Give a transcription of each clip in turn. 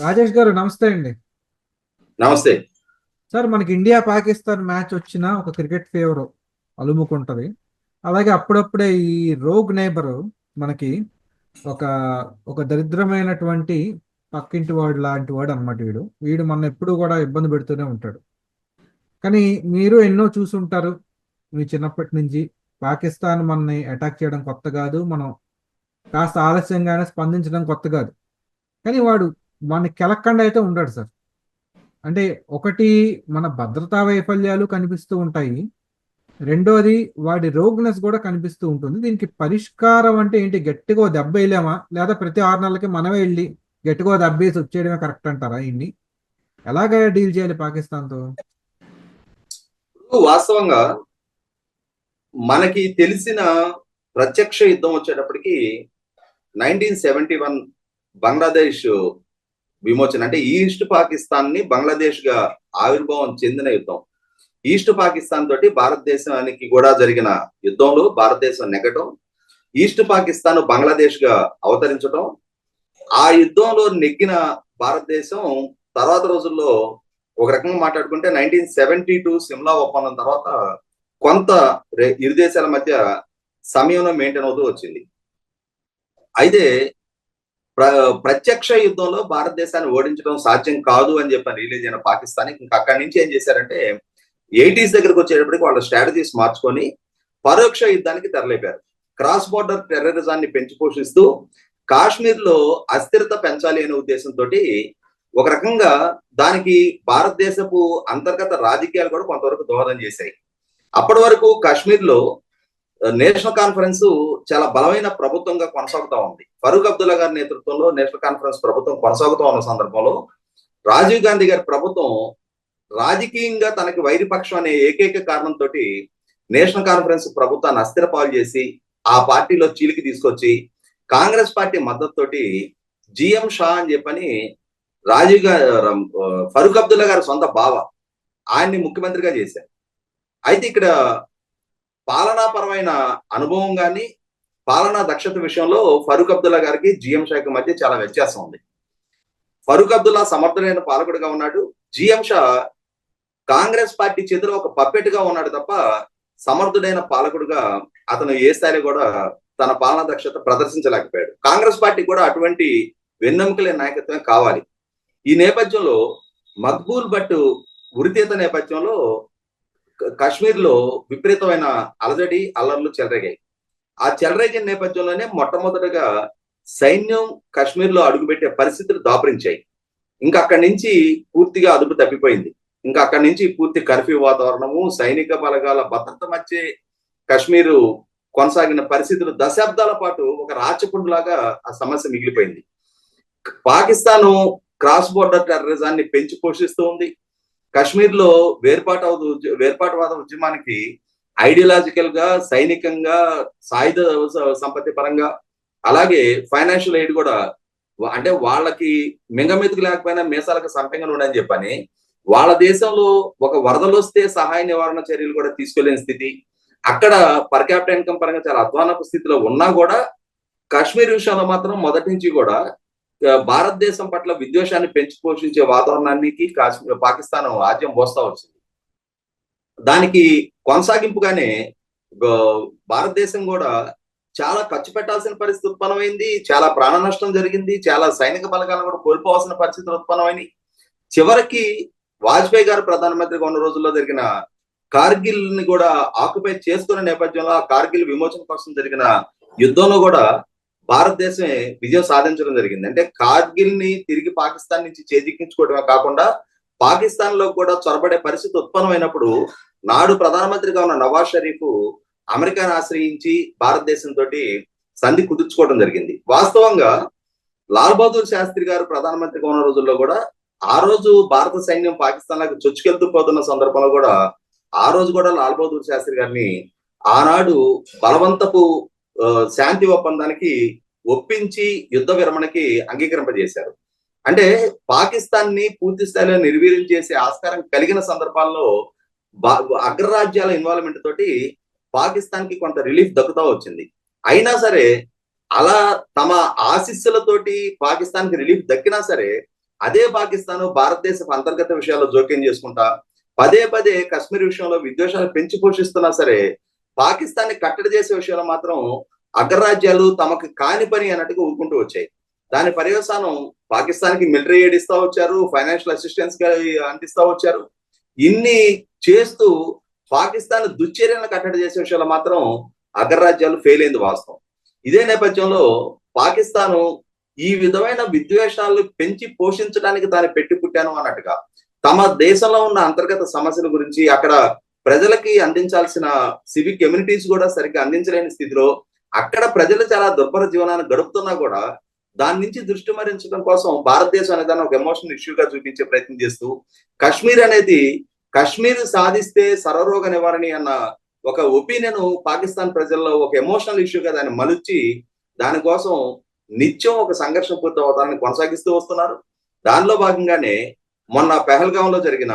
రాజేష్ గారు నమస్తే అండి. నమస్తే. సార్ మనకి ఇండియా పాకిస్తాన్ మ్యాచ్ వచ్చిన ఒక క్రికెట్ ఫేవర్ అలుముకుంటది. అలాగే అప్పుడప్పుడే ఈ రోగ్ నైబర్ మనకి ఒక ఒక దరిద్రమైనటువంటి పక్కింటి వాడు లాంటి వాడు అనమాట వీడు. వీడు మన ఎప్పుడు కూడా ఇబ్బంది పెడుతూనే ఉంటాడు. కానీ మీరు ఎన్నో చూసుంటారు. మీ చిన్నప్పటి నుంచి పాకిస్తాన్ మనని అటాక్ చేయడం కొత్త కాదు. మనం కాస్త ఆలస్యంగానే స్పందించడం కొత్త కాదు. కానీ వాడు మన కెలక్కండా అయితే ఉండడు సార్. అంటే ఒకటి మన భద్రతా వైఫల్యాలు కనిపిస్తూ ఉంటాయి. రెండోది వాడి రోగ్నెస్ కూడా కనిపిస్తూ ఉంటుంది. దీనికి పరిష్కారం అంటే ఏంటి? గట్టిగా దెబ్బ వేయలేమా లేదా ప్రతి ఆరు నెలలకి మనమే వెళ్ళి గట్టిగా దెబ్బ వేసి వచ్చేయడమే కరెక్ట్ అంటారా ఇన్ని ఎలాగ డీల్ చేయాలి పాకిస్తాన్తో? వాస్తవంగా మనకి తెలిసిన ప్రత్యక్ష యుద్ధం వచ్చేటప్పటికి నైన్టీన్ సెవెంటీ వన్ బంగ్లాదేశ్ విమోచన. అంటే ఈస్ట్ పాకిస్తాన్ని బంగ్లాదేశ్గా ఆవిర్భావం చెందిన యుద్ధం. ఈస్ట్ పాకిస్తాన్ తోటి భారతదేశానికి కూడా జరిగిన యుద్ధంలో భారతదేశం నెగ్గటం ఈస్ట్ పాకిస్తాన్ బంగ్లాదేశ్గా అవతరించడం ఆ యుద్ధంలో నెగ్గిన భారతదేశం తర్వాత రోజుల్లో ఒక రకంగా మాట్లాడుకుంటే నైన్టీన్ సెవెంటీ టూ సిమ్లా ఒప్పందం తర్వాత కొంత రె- ఇరు దేశాల మధ్య సమయంలో మెయింటైన్ అవుతూ వచ్చింది. అయితే ప్రత్యక్ష యుద్ధంలో భారతదేశాన్ని ఓడించడం సాధ్యం కాదు అని చెప్పి రిలీజ్ అయిన పాకిస్తాన్ ఇంకా అక్కడి నుంచి ఏం చేశారంటే ఎయిటీస్ దగ్గరకు వచ్చేటప్పటికి వాళ్ళ స్ట్రాటజీస్ మార్చుకొని పరోక్ష యుద్ధానికి తెరలేపారు. క్రాస్ బోర్డర్ టెర్రరిజాన్ని పెంచి పోషిస్తూ కాశ్మీర్లో అస్థిరత పెంచాలి అనే ఉద్దేశంతో ఒక రకంగా దానికి భారతదేశపు అంతర్గత రాజకీయాలు కూడా కొంతవరకు దోహదం చేశాయి. అప్పటి వరకు కాశ్మీర్లో నేషనల్ కాన్ఫరెన్స్ చాలా బలమైన ప్రభుత్వంగా కొనసాగుతా ఉంది. ఫరూక్ అబ్దుల్లా గారి నేతృత్వంలో నేషనల్ కాన్ఫరెన్స్ ప్రభుత్వం కొనసాగుతూ ఉన్న సందర్భంలో రాజీవ్ గాంధీ గారి ప్రభుత్వం రాజకీయంగా తనకి వైరిపక్షం అనే ఏకైక కారణంతో నేషనల్ కాన్ఫరెన్స్ ప్రభుత్వాన్ని అస్థిరపాలు చేసి ఆ పార్టీలో చీలికి తీసుకొచ్చి కాంగ్రెస్ పార్టీ మద్దతుతోటి జిఎం షా అని చెప్పని రాజీవ్ గారు ఫరూక్ అబ్దుల్లా గారి సొంత బావ ఆయన్ని ముఖ్యమంత్రిగా చేశారు. అయితే ఇక్కడ పాలనాపరమైన అనుభవం కానీ పాలనా దక్షత విషయంలో ఫరూక్ అబ్దుల్లా గారికి జిఎం షాకి మధ్య చాలా వ్యత్యాసం ఉంది. ఫరూక్ అబ్దుల్లా సమర్థులైన పాలకుడిగా ఉన్నాడు. జిఎం షా కాంగ్రెస్ పార్టీ చేతిలో ఒక పప్పెట్గా ఉన్నాడు తప్ప సమర్థుడైన పాలకుడుగా అతను ఏ స్థాయిలో కూడా తన పాలనా దక్షత ప్రదర్శించలేకపోయాడు. కాంగ్రెస్ పార్టీ కూడా అటువంటి వెన్నెముకలే నాయకత్వం కావాలి. ఈ నేపథ్యంలో మక్బూల్ భట్ ఉరితీత నేపథ్యంలో కాశ్మీర్లో విపరీతమైన అలజడి అల్లర్లు చెలరేగాయి. ఆ చెలరేగిన నేపథ్యంలోనే మొట్టమొదటగా సైన్యం కాశ్మీర్లో అడుగుపెట్టే పరిస్థితులు దాపరించాయి. ఇంకా అక్కడి నుంచి పూర్తిగా అదుపు తప్పిపోయింది. ఇంకా అక్కడి నుంచి పూర్తి కర్ఫ్యూ వాతావరణము సైనిక బలగాల భద్రత మధ్య కాశ్మీరు కొనసాగిన పరిస్థితులు దశాబ్దాల పాటు ఒక రాచపుండులాగా ఆ సమస్య మిగిలిపోయింది. పాకిస్తాను క్రాస్ బోర్డర్ టెర్రరిజాన్ని పెంచి పోషిస్తూ ఉంది. కాశ్మీర్లో వేర్పాటు వేర్పాటువాద ఉద్యమానికి ఐడియలాజికల్గా సైనికంగా సాయుధ సంపత్తి పరంగా అలాగే ఫైనాన్షియల్ ఎయిడ్ కూడా అంటే వాళ్ళకి మింగమెతుకు లేకపోయినా మీసాలకు సంపెంగా ఉండని చెప్పని వాళ్ళ దేశంలో ఒక వరదలు వస్తే సహాయ నివారణ చర్యలు కూడా తీసుకోలేని స్థితి. అక్కడ పర్ క్యాపిటల్ ఇన్కమ్ పరంగా చాలా అధ్వానపు స్థితిలో ఉన్నా కూడా కాశ్మీర్ విషయంలో మాత్రం మొదటి నుంచి కూడా భారతదేశం పట్ల విద్వేషాన్ని పెంచి పోషించే వాతావరణానికి కాశ్మీర్ పాకిస్తాన్ ఆద్యం పోస్తా వచ్చింది. దానికి కొనసాగింపుగానే భారతదేశం కూడా చాలా ఖర్చు పెట్టాల్సిన పరిస్థితి ఉత్పన్నమైంది చాలా ప్రాణ నష్టం జరిగింది చాలా సైనిక బలగాలను కూడా కోల్పోవాల్సిన పరిస్థితులు ఉత్పన్నమైనవి చివరికి వాజ్పేయి గారు ప్రధానమంత్రిగా ఉన్న రోజుల్లో జరిగిన కార్గిల్ని కూడా ఆక్యుపై చేసుకున్న నేపథ్యంలో ఆ కార్గిల్ విమోచన కోసం జరిగిన యుద్ధంలో కూడా భారతదేశమే విజయం సాధించడం జరిగింది. అంటే కార్గిల్ని తిరిగి పాకిస్తాన్ నుంచి చేజిక్కించుకోవడమే కాకుండా పాకిస్తాన్లో కూడా చొరబడే పరిస్థితి ఉత్పన్నమైనప్పుడు నాడు ప్రధానమంత్రిగా ఉన్న నవాజ్ షరీఫ్ అమెరికాను ఆశ్రయించి భారతదేశం తోటి సంధి కుదుర్చుకోవడం జరిగింది. వాస్తవంగా లాల్ బహదూర్ శాస్త్రి గారు ప్రధానమంత్రిగా ఉన్న రోజుల్లో కూడా ఆ రోజు భారత సైన్యం పాకిస్తాన్లకు చొచ్చుకెళ్తూ పోతున్న సందర్భంలో కూడా ఆ రోజు కూడా లాల్ బహదూర్ శాస్త్రి గారిని ఆనాడు బలవంతపు శాంతి ఒప్పందానికి ఒప్పించి యుద్ధ విరమణకి అంగీకరింపజేశారు. అంటే పాకిస్తాన్ని పూర్తి స్థాయిలో నిర్వీర్యం చేసే ఆస్కారం కలిగిన సందర్భాల్లో బా- అగ్రరాజ్యాల ఇన్వాల్వ్మెంట్ తోటి పాకిస్తాన్కి కొంత రిలీఫ్ దక్కుతా వచ్చింది. అయినా సరే అలా తమ ఆశీస్సులతోటి పాకిస్తాన్కి రిలీఫ్ దక్కినా సరే అదే పాకిస్తాన్ భారతదేశపు అంతర్గత విషయాల్లో జోక్యం చేసుకుంటా పదే పదే కశ్మీర్ విషయంలో విద్వేషాలు పెంచి పోషిస్తున్నా సరే పాకిస్తాన్ని కట్టడి చేసే విషయంలో మాత్రం అగ్రరాజ్యాలు తమకు కాని పని అన్నట్టుగా ఊరుకుంటూ వచ్చాయి. దాని పర్యవసానం పాకిస్తాన్కి మిలిటరీ ఎయిడ్ ఇస్తా వచ్చారు ఫైనాన్షియల్ అసిస్టెన్స్ అందిస్తా వచ్చారు. ఇన్ని చేస్తూ పాకిస్తాన్ దుశ్చర్యలను కట్టడి చేసే విషయంలో మాత్రం అగ్రరాజ్యాలు ఫెయిల్ అయింది వాస్తవం. ఇదే నేపథ్యంలో పాకిస్తాను ఈ విధమైన విద్వేషాలు పెంచి పోషించడానికి దాన్ని పెట్టి పుట్టాను అన్నట్టుగా తమ దేశంలో ఉన్న అంతర్గత సమస్యల గురించి అక్కడ ప్రజలకి అందించాల్సిన సివిక్ కమ్యూనిటీస్ కూడా సరిగ్గా అందించలేని స్థితిలో అక్కడ ప్రజలు చాలా దుర్భర జీవనాన్ని గడుపుతున్నా కూడా దాని నుంచి దృష్టి మరించడం కోసం భారతదేశం అనే దాన్ని ఒక ఎమోషనల్ ఇష్యూగా చూపించే ప్రయత్నం చేస్తూ కశ్మీర్ అనేది కశ్మీర్ సాధిస్తే సర్వరోగ నివారణ అన్న ఒక ఒపీనియన్ పాకిస్తాన్ ప్రజల్లో ఒక ఎమోషనల్ ఇష్యూగా దాన్ని మలుచి దానికోసం నిత్యం ఒక సంఘర్షణ పూర్తి అవతారాన్ని కొనసాగిస్తూ వస్తున్నారు. దానిలో భాగంగానే మొన్న పెహల్గాంలో జరిగిన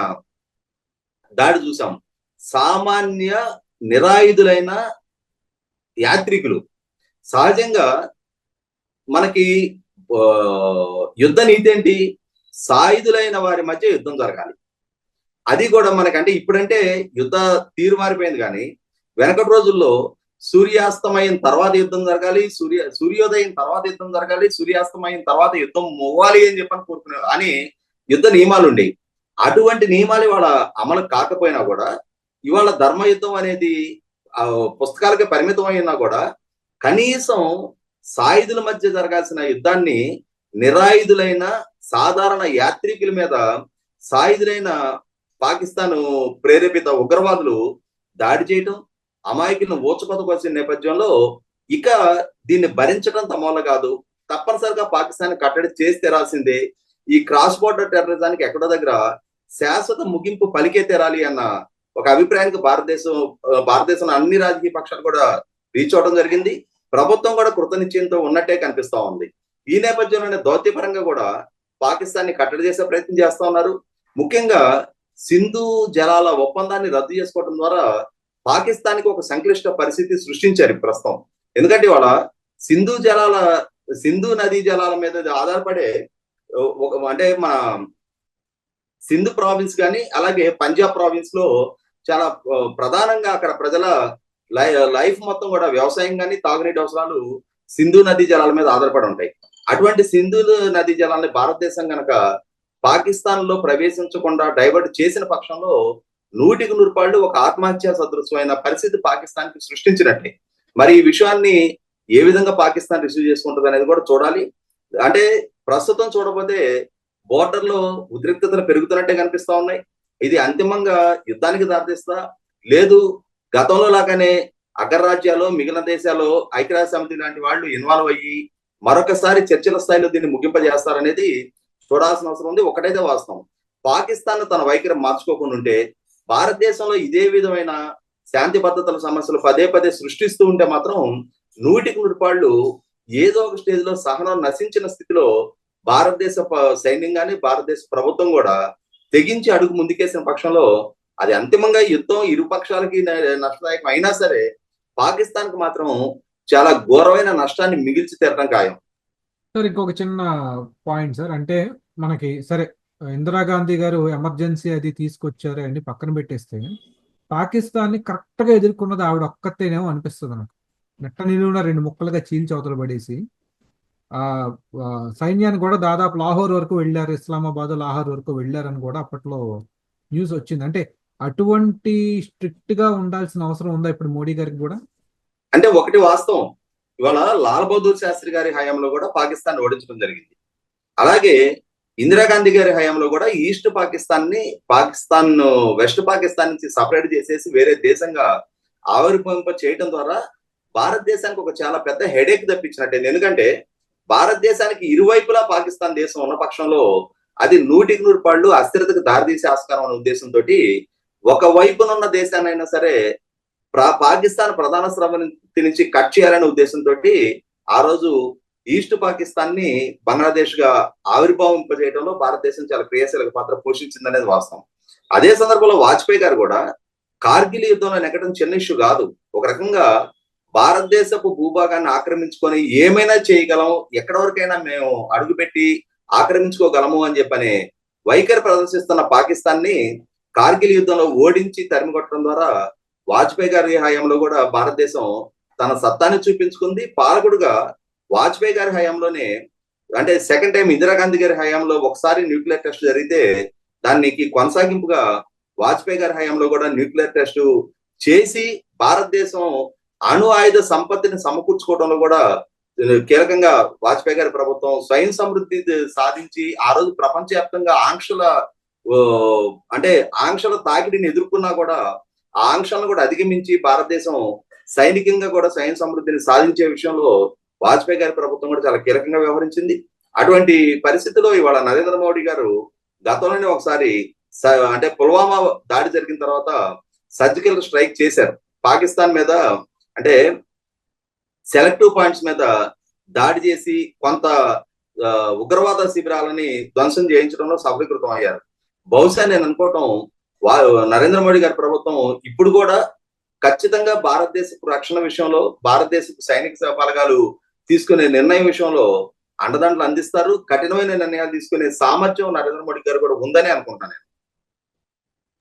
దాడి చూసాం. సామాన్య నిరాయుధులైన యాత్రికులు. సహజంగా మనకి యుద్ధ నీతి ఏంటి? సాయుధులైన వారి మధ్య యుద్ధం జరగాలి. అది కూడా మనకంటే ఇప్పుడంటే యుద్ధ తీరు మారిపోయింది కానీ వెనకటి రోజుల్లో సూర్యాస్తమయం తర్వాత యుద్ధం జరగాలి సూర్య సూర్యోదయం తర్వాత యుద్ధం జరగాలి సూర్యాస్తమయం తర్వాత యుద్ధం మొవ్వాలి అని చెప్పని కోరుకునే అని యుద్ధ నియమాలు ఉండేవి. అటువంటి నియమాలు ఇవాళ అమలు కాకపోయినా కూడా ఇవాళ ధర్మ యుద్ధం అనేది పుస్తకాలకి పరిమితం అయినా కూడా కనీసం సాయుధుల మధ్య జరగాల్సిన యుద్ధాన్ని నిరాయుధులైన సాధారణ యాత్రికుల మీద సాయుధులైన పాకిస్తాన్ ప్రేరేపిత ఉగ్రవాదులు దాడి చేయటం అమాయకులను ఊచకొతకొచ్చిన నేపథ్యంలో ఇక దీన్ని భరించడం తమవల్ల కాదు. తప్పనిసరిగా పాకిస్తాన్ కట్టడి చేసి తెరాల్సిందే. ఈ క్రాస్ బోర్డర్ టెర్రరిజానికి ఎక్కడో దగ్గర శాశ్వత ముగింపు పలికే తెరాలి అన్న ఒక అభిప్రాయానికి భారతదేశం భారతదేశంలో అన్ని రాజకీయ పక్షాలు కూడా రీచ్ అవడం జరిగింది. ప్రభుత్వం కూడా కృతనిశ్చయంతో ఉన్నట్టే కనిపిస్తా ఉంది. ఈ నేపథ్యంలోనే దౌత్యపరంగా కూడా పాకిస్తాన్ని కట్టడి చేసే ప్రయత్నం చేస్తా ఉన్నారు. ముఖ్యంగా సింధు జలాల ఒప్పందాన్ని రద్దు చేసుకోవడం ద్వారా పాకిస్తాన్కి ఒక సంక్లిష్ట పరిస్థితి సృష్టించారు ప్రస్తుతం. ఎందుకంటే ఇవాళ సింధు జలాల సింధు నదీ జలాల మీద ఆధారపడే ఒక అంటే మన సింధు ప్రావిన్స్ కానీ అలాగే పంజాబ్ ప్రావిన్స్లో చాలా ప్రధానంగా అక్కడ ప్రజల లై- లైఫ్ మొత్తం కూడా వ్యవసాయం కానీ తాగునీటి అవసరాలు సింధు నదీ జలాల మీద ఆధారపడి ఉంటాయి. అటువంటి సింధు నదీ జలాన్ని భారతదేశం గనక పాకిస్తాన్లో ప్రవేశించకుండా డైవర్ట్ చేసిన పక్షంలో నూటికి నూరు పాళ్ళు ఒక ఆత్మహత్య సదృశ్యమైన పరిస్థితి పాకిస్తాన్కి సృష్టించినట్టే. మరి ఈ విషయాన్ని ఏ విధంగా పాకిస్తాన్ రిసీవ్ చేసుకుంటుంది అనేది కూడా చూడాలి. అంటే ప్రస్తుతం చూడబోతే బోర్డర్లో ఉద్రిక్తతలు పెరుగుతున్నట్టే కనిపిస్తా ఉన్నాయి. ఇది అంతిమంగా యుద్ధానికి దారితీస్తా. లేదు గతంలో లాగానే అగ్రరాజ్యాలు మిగిలిన దేశాలు ఐక్యరాజ్య సమితి లాంటి వాళ్ళు ఇన్వాల్వ్ అయ్యి మరొకసారి చర్చల స్థాయిలో దీన్ని ముగింపజేస్తారనేది చూడాల్సిన అవసరం ఉంది. ఒకటైతే వాస్తవం. పాకిస్తాన్ తన వైఖరి మార్చుకోకుండా ఉంటే భారతదేశంలో ఇదే విధమైన శాంతి భద్రతల సమస్యలు పదే పదే సృష్టిస్తూ ఉంటే మాత్రం నూటికి నూటి పాళ్ళు ఏదో ఒక స్టేజ్లో సహనం నశించిన స్థితిలో భారతదేశ సైన్యం కానీ భారతదేశ ప్రభుత్వం కూడా తెగించి అడుగు ముందుకేసిన పక్షంలో అది అంతిమంగా యుద్ధం ఇరు పక్షాలకి నష్టదాయకం అయినా సరే పాకిస్తాన్కి మాత్రం చాలా ఘోరమైన నష్టాన్ని మిగిల్చి తీరడం ఖాయం. సార్ ఇంకొక చిన్న పాయింట్ సార్. అంటే మనకి సరే ఇందిరాగాంధీ గారు ఎమర్జెన్సీ అది తీసుకొచ్చారు అని పక్కన పెట్టేస్తే పాకిస్తాన్ని కరెక్ట్గా ఎదుర్కొన్నది ఆవిడ ఒక్కతేనేమో అనిపిస్తుంది నాకు. నెట్ట నిలువున రెండు ముక్కలుగా చీల్చి అవతల పడేసి సైన్యాన్ని కూడా దాదాపు లాహోర్ వరకు వెళ్ళారు ఇస్లామాబాద్ లాహోర్ వరకు వెళ్ళారని కూడా అప్పట్లో న్యూస్ వచ్చింది. అంటే అటువంటి స్ట్రిక్ట్గా ఉండాల్సిన అవసరం ఉందా ఇప్పుడు మోడీ గారికి కూడా? అంటే ఒకటి వాస్తవం. ఇవాళ లాల్ బహదూర్ శాస్త్రి గారి హయాంలో కూడా పాకిస్తాన్ ఓడించడం జరిగింది. అలాగే ఇందిరాగాంధీ గారి హయాంలో కూడా ఈస్ట్ పాకిస్తాన్ని పాకిస్తాన్ వెస్ట్ పాకిస్తాన్ నుంచి సపరేట్ చేసేసి వేరే దేశంగా ఆవిర్భవింప చేయడం ద్వారా భారతదేశానికి ఒక చాలా పెద్ద హెడేక్ తెప్పించినట్టే ఎందుకంటే భారతదేశానికి ఇరువైపులా పాకిస్తాన్ దేశం ఉన్న పక్షంలో అది నూటికి నూరు పాళ్ళు అస్థిరతకు దారితీసే ఆస్కారం అనే ఉద్దేశంతో ఒక వైపునున్న దేశాన్నైనా సరే ప్రా- పాకిస్తాన్ ప్రధాన స్రవంతి నుంచి కట్ చేయాలనే ఉద్దేశంతో ఆ రోజు ఈస్ట్ పాకిస్తాన్ని బంగ్లాదేశ్గా ఆవిర్భావింపజేయడంలో భారతదేశం చాలా క్రియాశీలక పాత్ర పోషించిందనేది వాస్తవం. అదే సందర్భంలో వాజ్పేయి గారు కూడా కార్గిల్ యుద్ధంలో నెగ్గడం చిన్న ఇష్యూ కాదు. ఒక రకంగా భారతదేశపు భూభాగాన్ని ఆక్రమించుకొని ఏమైనా చేయగలం ఎక్కడి వరకైనా మేము అడుగుపెట్టి ఆక్రమించుకోగలము అని చెప్పని వైఖరి ప్రదర్శిస్తున్న పాకిస్తాన్ని కార్గిల్ యుద్ధంలో ఓడించి తరిమికొట్టడం ద్వారా వాజ్పేయి గారి హయాంలో కూడా భారతదేశం తన సత్తాన్ని చూపించుకుంది. పాలకుడుగా వాజ్పేయి గారి హయాంలోనే అంటే సెకండ్ టైం ఇందిరాగాంధీ గారి హయాంలో ఒకసారి న్యూక్లియర్ టెస్ట్ జరిగితే దానికి కొనసాగింపుగా వాజ్పేయి గారి హయాంలో కూడా న్యూక్లియర్ టెస్ట్ చేసి భారతదేశం అణు ఆయుధ సంపత్తిని సమకూర్చుకోవడంలో కూడా కీలకంగా వాజ్పేయి గారి ప్రభుత్వం స్వయం సమృద్ధి సాధించి ఆ రోజు ప్రపంచవ్యాప్తంగా ఆంక్షల అంటే ఆంక్షల తాకిడిని ఎదుర్కొన్నా కూడా ఆ ఆంక్షలను కూడా అధిగమించి భారతదేశం సైనికంగా కూడా స్వయం సమృద్ధిని సాధించే విషయంలో వాజ్పేయి గారి ప్రభుత్వం కూడా చాలా కీలకంగా వ్యవహరించింది. అటువంటి పరిస్థితిలో ఇవాళ నరేంద్ర మోడీ గారు గతంలోనే ఒకసారి అంటే పుల్వామా దాడి జరిగిన తర్వాత సర్జికల్ స్ట్రైక్ చేశారు. పాకిస్తాన్ మీద అంటే సెలెక్టివ్ పాయింట్స్ మీద దాడి చేసి కొంత ఉగ్రవాద శిబిరాలని ధ్వంసం చేయించడంలో సఫలీకృతం అయ్యారు బహుశా నేను అనుకోవటం వా నరేంద్ర మోడీ గారి ప్రభుత్వం ఇప్పుడు కూడా ఖచ్చితంగా భారతదేశపు రక్షణ విషయంలో భారతదేశపు సైనిక బలగాలు తీసుకునే నిర్ణయం విషయంలో అండదండలు అందిస్తారు కఠినమైన నిర్ణయాలు తీసుకునే సామర్థ్యం నరేంద్ర మోడీ గారు కూడా ఉందని అనుకుంటాను నేను.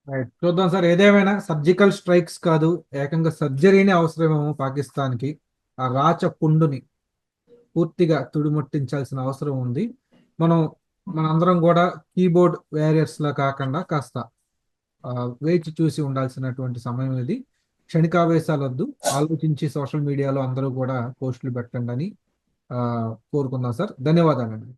రైట్ చూద్దాం సార్ ఏదేమైనా సర్జికల్ స్ట్రైక్స్ కాదు ఏకంగా సర్జరీనే అవసరమేమో పాకిస్తాన్కి. ఆ రాచ పుండుని పూర్తిగా తుడిముట్టించాల్సిన అవసరం ఉంది. మనం మనందరం కూడా కీబోర్డ్ వ్యారియర్స్ లా కాకుండా కాస్త వేచి చూసి ఉండాల్సినటువంటి సమయం ఇది. క్షణికావేశాలు వద్దు ఆలోచించి సోషల్ మీడియాలో అందరూ కూడా పోస్టులు పెట్టండి అని కోరుకుందాం సార్. ధన్యవాదాలండి.